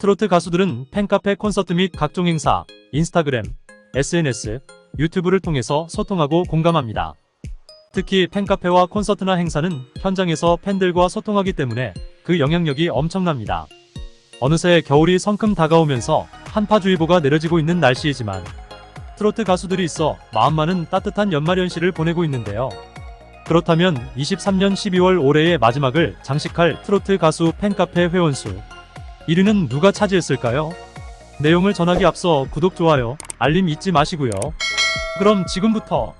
트로트 가수들은 팬카페 콘서트 및 각종 행사, 인스타그램, SNS, 유튜브를 통해서 소통하고 공감합니다. 특히 팬카페와 콘서트나 행사는 현장에서 팬들과 소통하기 때문에 그 영향력이 엄청납니다. 어느새 겨울이 성큼 다가오면서 한파주의보가 내려지고 있는 날씨이지만 트로트 가수들이 있어 마음만은 따뜻한 연말 연시를 보내고 있는데요. 그렇다면 23년 12월 올해의 마지막을 장식할 트로트 가수 팬카페 회원수 1위는 누가 차지했을까요? 내용을 전하기 앞서 구독, 좋아요, 알림 잊지 마시고요. 그럼 지금부터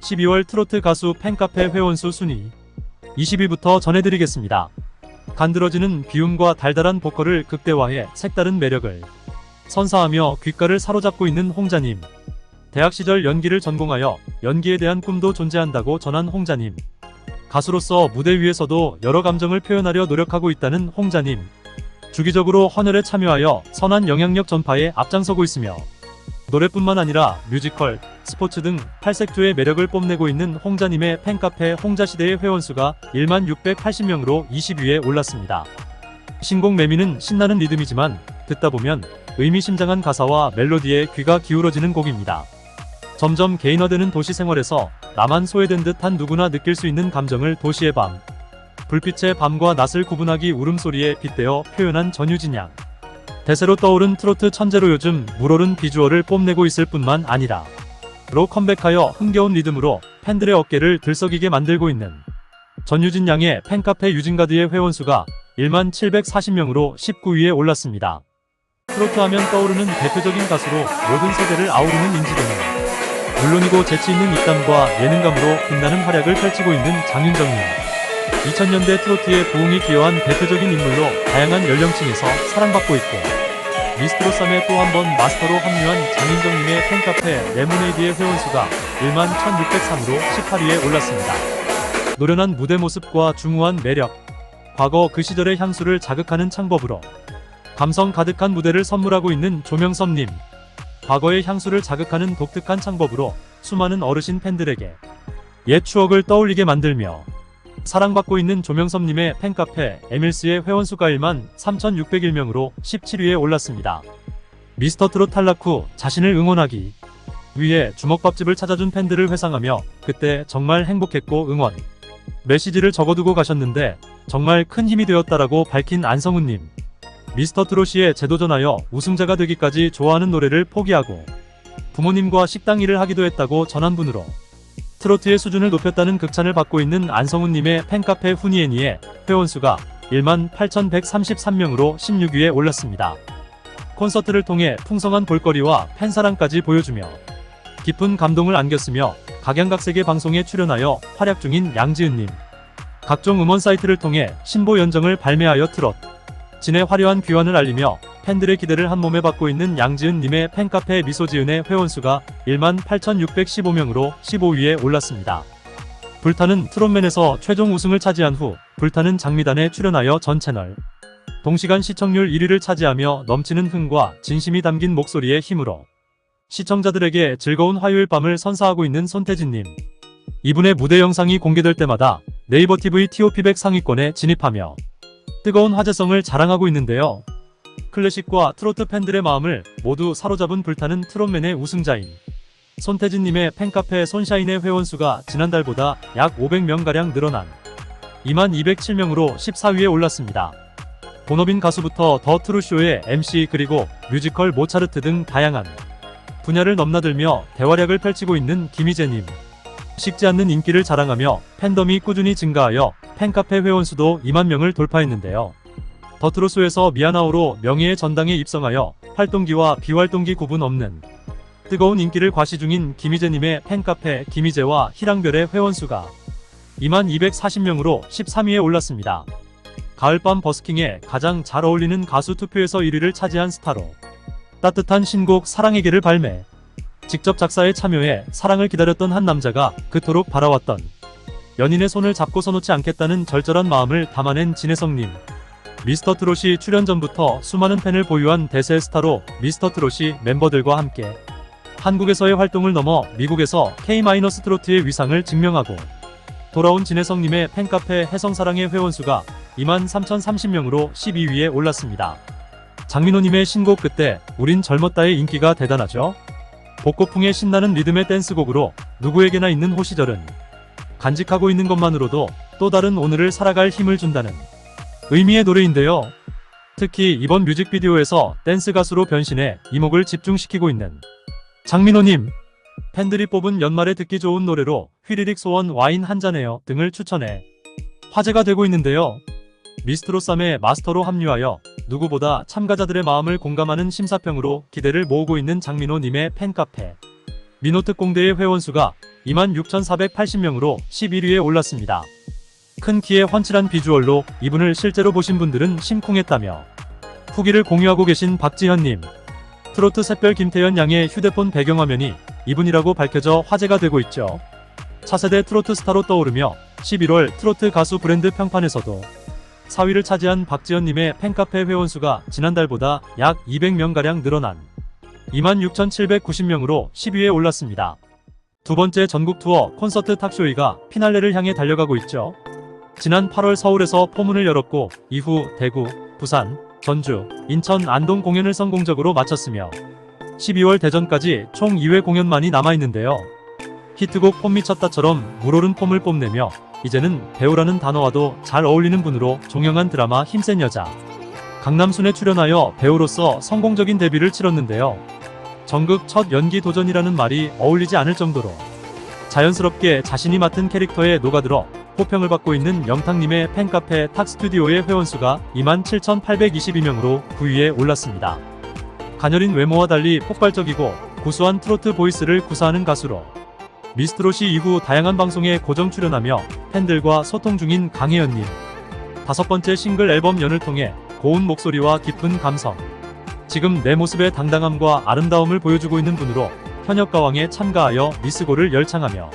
12월 트로트 가수 팬카페 회원수 순위 20위부터 전해드리겠습니다. 간드러지는 비움과 달달한 보컬을 극대화해 색다른 매력을 선사하며 귓가를 사로잡고 있는 홍자님. 대학 시절 연기를 전공하여 연기에 대한 꿈도 존재한다고 전한 홍자님. 가수로서 무대 위에서도 여러 감정을 표현하려 노력하고 있다는 홍자님. 주기적으로 헌혈에 참여하여 선한 영향력 전파에 앞장서고 있으며 노래뿐만 아니라 뮤지컬, 스포츠 등 팔색조의 매력을 뽐내고 있는 홍자님의 팬카페 홍자시대의 회원수가 1만 680명으로 20위에 올랐습니다. 신곡 매미는 신나는 리듬이지만 듣다 보면 의미심장한 가사와 멜로디에 귀가 기울어지는 곡입니다. 점점 개인화되는 도시 생활에서 나만 소외된 듯한 누구나 느낄 수 있는 감정을 도시의 밤, 불빛의 밤과 낯을 구분하기 울음소리에 빗대어 표현한 전유진 양. 대세로 떠오른 트로트 천재로 요즘 물오른 비주얼을 뽐내고 있을 뿐만 아니라 로 컴백하여 흥겨운 리듬으로 팬들의 어깨를 들썩이게 만들고 있는 전유진 양의 팬카페 유진가드의 회원수가 1만 740명으로 19위에 올랐습니다. 트로트 하면 떠오르는 대표적인 가수로 모든 세대를 아우르는 인지도는 물론이고 재치 있는 입담과 예능감으로 빛나는 활약을 펼치고 있는 장윤정님. 2000년대 트로트의 부흥이 기여한 대표적인 인물로 다양한 연령층에서 사랑받고 있고 미스트로썸에 또 한 번 마스터로 합류한 장윤정님의 팬카페 레모네이드의 회원수가 1만 1603으로 18위에 올랐습니다. 노련한 무대 모습과 중후한 매력, 과거 그 시절의 향수를 자극하는 창법으로 감성 가득한 무대를 선물하고 있는 조명섭님. 과거의 향수를 자극하는 독특한 창법으로 수많은 어르신 팬들에게 옛 추억을 떠올리게 만들며 사랑받고 있는 조명섭님의 팬카페 에밀스의 회원수가 1만 3,601명으로 17위에 올랐습니다. 미스터 트롯 탈락 후 자신을 응원하기 위해 주먹밥집을 찾아준 팬들을 회상하며 그때 정말 행복했고 응원 메시지를 적어두고 가셨는데 정말 큰 힘이 되었다라고 밝힌 안성훈님. 미스터 트롯이에 재도전하여 우승자가 되기까지 좋아하는 노래를 포기하고 부모님과 식당 일을 하기도 했다고 전한 분으로 트로트의 수준을 높였다는 극찬을 받고 있는 안성훈님의 팬카페 후니애니의 회원수가 1만 8,133명으로 16위에 올랐습니다. 콘서트를 통해 풍성한 볼거리와 팬사랑까지 보여주며 깊은 감동을 안겼으며 각양각색의 방송에 출연하여 활약 중인 양지은님. 각종 음원 사이트를 통해 신보 연정을 발매하여 트롯, 진의 화려한 귀환을 알리며 팬들의 기대를 한몸에 받고 있는 양지은님의 팬카페 미소지은의 회원수가 1만 8,615명으로 15위에 올랐습니다. 불타는 트롯맨에서 최종 우승을 차지한 후 불타는 장미단에 출연하여 전 채널 동시간 시청률 1위를 차지하며 넘치는 흥과 진심이 담긴 목소리의 힘으로 시청자들에게 즐거운 화요일 밤을 선사하고 있는 손태진님. 이분의 무대 영상이 공개될 때마다 네이버 TV TOP백 상위권에 진입하며 뜨거운 화제성을 자랑하고 있는데요. 클래식과 트로트 팬들의 마음을 모두 사로잡은 불타는 트롯맨의 우승자인 손태진님의 팬카페 손샤인의 회원수가 지난달보다 약 500명가량 늘어난 2만 207명으로 14위에 올랐습니다. 본업인 가수부터 더 트루쇼의 MC 그리고 뮤지컬 모차르트 등 다양한 분야를 넘나들며 대활약을 펼치고 있는 김희재님. 식지 않는 인기를 자랑하며 팬덤이 꾸준히 증가하여 팬카페 회원수도 2만 명을 돌파했는데요. 더트로스에서 미아나오로 명예의 전당에 입성하여 활동기와 비활동기 구분 없는 뜨거운 인기를 과시 중인 김희재님의 팬카페 김희재와 희랑별의 회원수가 2만 240명으로 13위에 올랐습니다. 가을밤 버스킹에 가장 잘 어울리는 가수 투표에서 1위를 차지한 스타로 따뜻한 신곡 사랑에게를 발매. 직접 작사에 참여해 사랑을 기다렸던 한 남자가 그토록 바라왔던 연인의 손을 잡고 서놓지 않겠다는 절절한 마음을 담아낸 진혜성님. 미스터 트롯이 출연 전부터 수많은 팬을 보유한 대세 스타로 미스터 트롯이 멤버들과 함께 한국에서의 활동을 넘어 미국에서 K-트로트의 위상을 증명하고 돌아온 진혜성님의 팬카페 해성사랑의 회원수가 2만 3,030명으로 12위에 올랐습니다. 장민호님의 신곡 그때 우린 젊었다의 인기가 대단하죠. 복고풍의 신나는 리듬의 댄스곡으로 누구에게나 있는 호시절은 간직하고 있는 것만으로도 또 다른 오늘을 살아갈 힘을 준다는 의미의 노래인데요. 특히 이번 뮤직비디오에서 댄스 가수로 변신해 이목을 집중시키고 있는 장민호님 팬들이 뽑은 연말에 듣기 좋은 노래로 휘리릭 소원 와인 한 잔해요 등을 추천해 화제가 되고 있는데요. 미스트로 쌈의 마스터로 합류하여 누구보다 참가자들의 마음을 공감하는 심사평으로 기대를 모으고 있는 장민호님의 팬카페 민호특공대의 회원수가 26,480명으로 11위에 올랐습니다. 큰 키에 훤칠한 비주얼로 이분을 실제로 보신 분들은 심쿵했다며 후기를 공유하고 계신 박지현님 트로트 샛별 김태현 양의 휴대폰 배경화면이 이분이라고 밝혀져 화제가 되고 있죠. 차세대 트로트 스타로 떠오르며 11월 트로트 가수 브랜드 평판에서도 4위를 차지한 박지현님의 팬카페 회원수가 지난달보다 약 200명가량 늘어난 26,790명으로 10위에 올랐습니다. 두 번째 전국 투어 콘서트 탁쇼이가 피날레를 향해 달려가고 있죠. 지난 8월 서울에서 포문을 열었고 이후 대구, 부산, 전주, 인천, 안동 공연을 성공적으로 마쳤으며 12월 대전까지 총 2회 공연만이 남아있는데요. 히트곡 폼 미쳤다처럼 물오른 폼을 뽐내며 이제는 배우라는 단어와도 잘 어울리는 분으로 종영한 드라마 힘센 여자 강남순에 출연하여 배우로서 성공적인 데뷔를 치렀는데요. 전극 첫 연기 도전이라는 말이 어울리지 않을 정도로 자연스럽게 자신이 맡은 캐릭터에 녹아들어 호평을 받고 있는 영탁님의 팬카페 탁스튜디오의 회원수가 27,822명으로 9위에 올랐습니다. 가녀린 외모와 달리 폭발적이고 고수한 트로트 보이스를 구사하는 가수로 미스트롯이 이후 다양한 방송에 고정 출연하며 팬들과 소통 중인 강혜연님. 다섯 번째 싱글 앨범 연을 통해 고운 목소리와 깊은 감성. 지금 내 모습의 당당함과 아름다움을 보여주고 있는 분으로 현역 가왕에 참가하여 미스고를 열창하며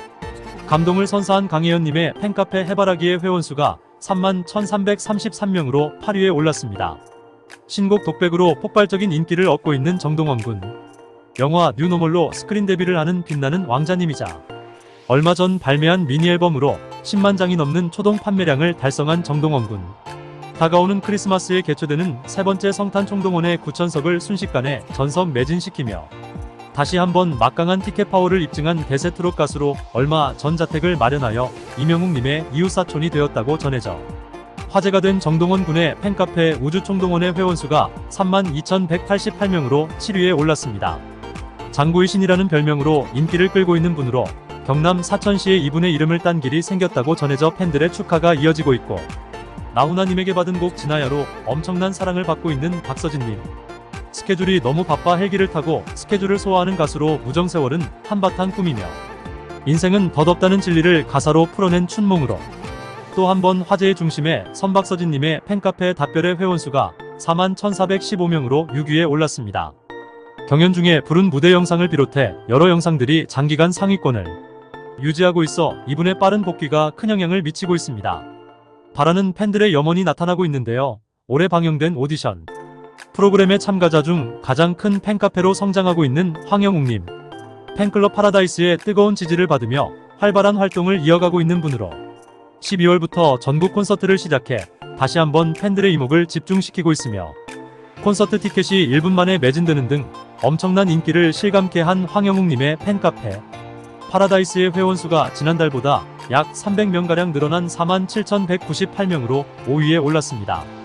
감동을 선사한 강혜연님의 팬카페 해바라기의 회원수가 3만 1333명으로 8위에 올랐습니다. 신곡 독백으로 폭발적인 인기를 얻고 있는 정동원 군. 영화 뉴노멀로 스크린 데뷔를 하는 빛나는 왕자님이자 얼마 전 발매한 미니 앨범으로 10만 장이 넘는 초동 판매량을 달성한 정동원 군. 다가오는 크리스마스에 개최되는 세 번째 성탄 총동원의 9천석을 순식간에 전석 매진시키며 다시 한번 막강한 티켓 파워를 입증한 대세 트롯 가수로 얼마 전 자택을 마련하여 이명웅님의 이웃사촌이 되었다고 전해져 화제가 된 정동원 군의 팬카페 우주총동원의 회원수가 32,188명으로 7위에 올랐습니다. 장구의 신이라는 별명으로 인기를 끌고 있는 분으로 경남 사천시에 이분의 이름을 딴 길이 생겼다고 전해져 팬들의 축하가 이어지고 있고 나훈아님에게 받은 곡 진아야로 엄청난 사랑을 받고 있는 박서진님. 스케줄이 너무 바빠 헬기를 타고 스케줄을 소화하는 가수로 우정세월은 한바탕 꿈이며 인생은 덧없다는 진리를 가사로 풀어낸 춘몽으로 또 한 번 화제의 중심에 선박서진님의 팬카페 답변의 회원수가 4만 1415명으로 6위에 올랐습니다. 경연 중에 부른 무대 영상을 비롯해 여러 영상들이 장기간 상위권을 유지하고 있어 이분의 빠른 복귀가 큰 영향을 미치고 있습니다. 바라는 팬들의 염원이 나타나고 있는데요. 올해 방영된 오디션 프로그램의 참가자 중 가장 큰 팬카페로 성장하고 있는 황영웅님. 팬클럽 파라다이스의 뜨거운 지지를 받으며 활발한 활동을 이어가고 있는 분으로 12월부터 전국 콘서트를 시작해 다시 한번 팬들의 이목을 집중시키고 있으며 콘서트 티켓이 1분 만에 매진되는 등 엄청난 인기를 실감케 한 황영웅님의 팬카페 파라다이스의 회원수가 지난달보다 약 300명가량 늘어난 47,198명으로 5위에 올랐습니다.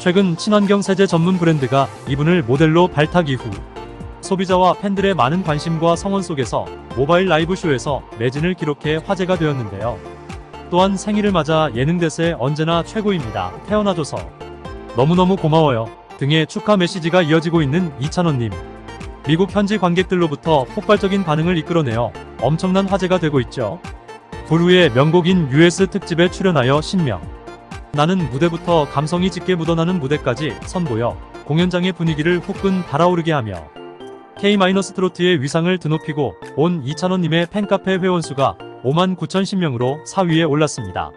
최근 친환경 세제 전문 브랜드가 이분을 모델로 발탁 이후 소비자와 팬들의 많은 관심과 성원 속에서 모바일 라이브 쇼에서 매진을 기록해 화제가 되었는데요. 또한 생일을 맞아 예능 대세 언제나 최고입니다. 태어나줘서 너무너무 고마워요. 등의 축하 메시지가 이어지고 있는 이찬원님. 미국 현지 관객들로부터 폭발적인 반응을 이끌어내어 엄청난 화제가 되고 있죠. 불후의 명곡인 US 특집에 출연하여 신명. 나는 무대부터 감성이 짙게 묻어나는 무대까지 선보여 공연장의 분위기를 후끈 달아오르게 하며 K-트로트의 위상을 드높이고 온 이찬원님의 팬카페 회원수가 5만 9,010명으로 4위에 올랐습니다.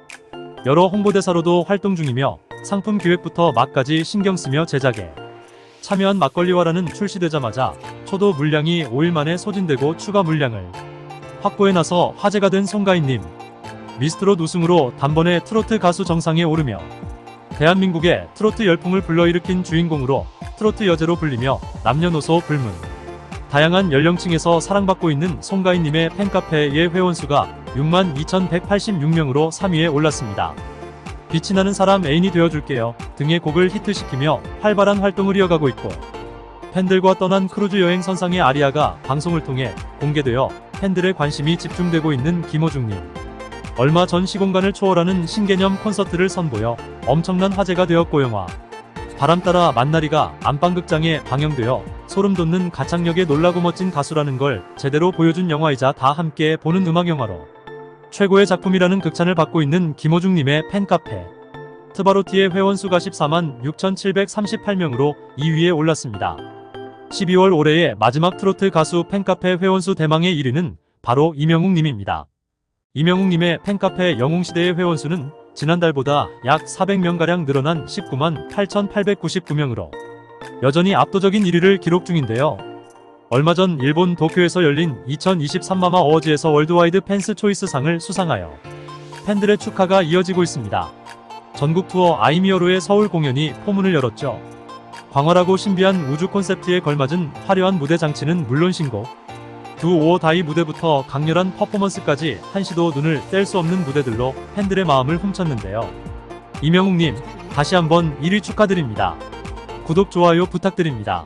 여러 홍보대사로도 활동 중이며 상품 기획부터 막까지 신경 쓰며 제작에 참여한 막걸리와라는 출시되자마자 초도 물량이 5일 만에 소진되고 추가 물량을 확보해 나서 화제가 된 송가인님. 미스트롯 우승으로 단번에 트로트 가수 정상에 오르며 대한민국의 트로트 열풍을 불러일으킨 주인공으로 트로트 여제로 불리며 남녀노소 불문. 다양한 연령층에서 사랑받고 있는 송가인님의 팬카페의 회원수가 62,186명으로 3위에 올랐습니다. 빛이 나는 사람 애인이 되어줄게요 등의 곡을 히트시키며 활발한 활동을 이어가고 있고 팬들과 떠난 크루즈 여행 선상의 아리아가 방송을 통해 공개되어 팬들의 관심이 집중되고 있는 김호중님. 얼마 전 시공간을 초월하는 신개념 콘서트를 선보여 엄청난 화제가 되었고 영화 바람 따라 만나리가 안방극장에 방영되어 소름 돋는 가창력에 놀라고 멋진 가수라는 걸 제대로 보여준 영화이자 다 함께 보는 음악 영화로 최고의 작품이라는 극찬을 받고 있는 김호중님의 팬카페 트바로티의 회원수가 14만 6,738명으로 2위에 올랐습니다. 12월 올해의 마지막 트로트 가수 팬카페 회원수 대망의 1위는 바로 이명웅님입니다. 이명웅님의 팬카페 영웅시대의 회원수는 지난달보다 약 400명가량 늘어난 19만 8,899명으로 여전히 압도적인 1위를 기록 중인데요. 얼마 전 일본 도쿄에서 열린 2023 마마 어워즈에서 월드와이드 팬스 초이스 상을 수상하여 팬들의 축하가 이어지고 있습니다. 전국 투어 아이미어로의 서울 공연이 포문을 열었죠. 광활하고 신비한 우주 콘셉트에 걸맞은 화려한 무대 장치는 물론 신곡, 두 오어 다이 무대부터 강렬한 퍼포먼스까지 한시도 눈을 뗄 수 없는 무대들로 팬들의 마음을 훔쳤는데요. 이명웅님, 다시 한번 1위 축하드립니다. 구독, 좋아요 부탁드립니다.